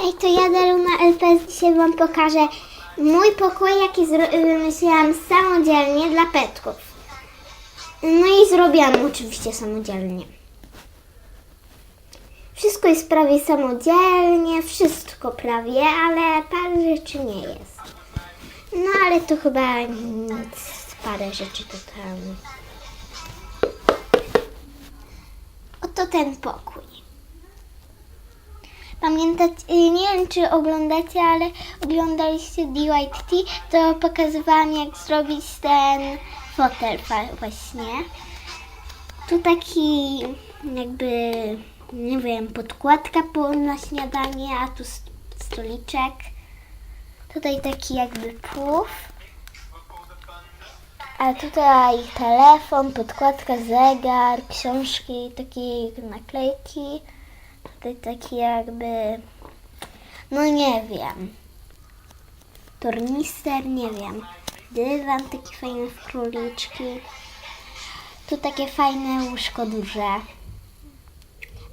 Ej, to ja Daru na LPS dzisiaj Wam pokażę mój pokój, jaki wymyśliłam samodzielnie dla petków. No i zrobiłam oczywiście samodzielnie. Wszystko jest prawie samodzielnie, wszystko prawie, ale parę rzeczy nie jest. No ale to chyba nic, parę rzeczy to tam. Oto ten pokój. Pamiętać, y, nie wiem czy oglądacie, ale oglądaliście DYT, to pokazywałam jak zrobić ten fotel właśnie. Tu taki jakby, nie wiem, podkładka po, na śniadanie, a tu st- stoliczek. Tutaj taki jakby puf. A tutaj telefon, podkładka, zegar, książki, takie naklejki. Tutaj taki jakby, no nie wiem, tornister, nie wiem, dywan taki fajny w króliczki. Tu takie fajne łóżko duże.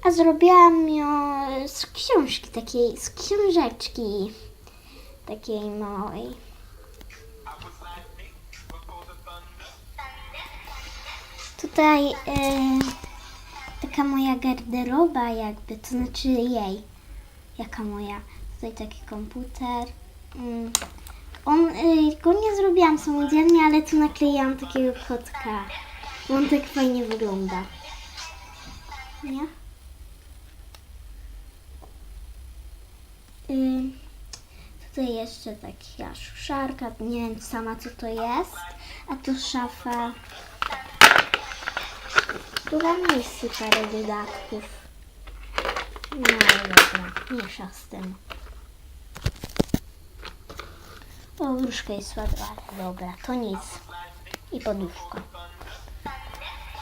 A zrobiłam ją z książki, takiej, z książeczki takiej małej. Tutaj e, taka moja garderoba jakby, to znaczy jej. Jaka moja? Tutaj taki komputer. Mm. On, y, go nie zrobiłam samodzielnie, ale tu nakleiłam takiego kotka. On tak fajnie wygląda. Nie? Y, tutaj jeszcze taka szarka, nie wiem sama co to jest. A tu szafa. Która mieści parę dodatków. No dobra, mniejsza z tym. O, wróżka jest ładna. Dobra, to nic. I poduszka.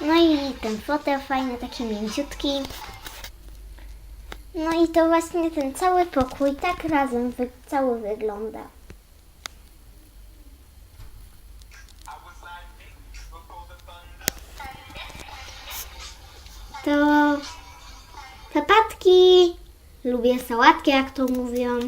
No i ten fotel fajny, taki mięciutki. No i to właśnie ten cały pokój tak razem cały wygląda. To papatki. Lubię sałatki, jak to mówią.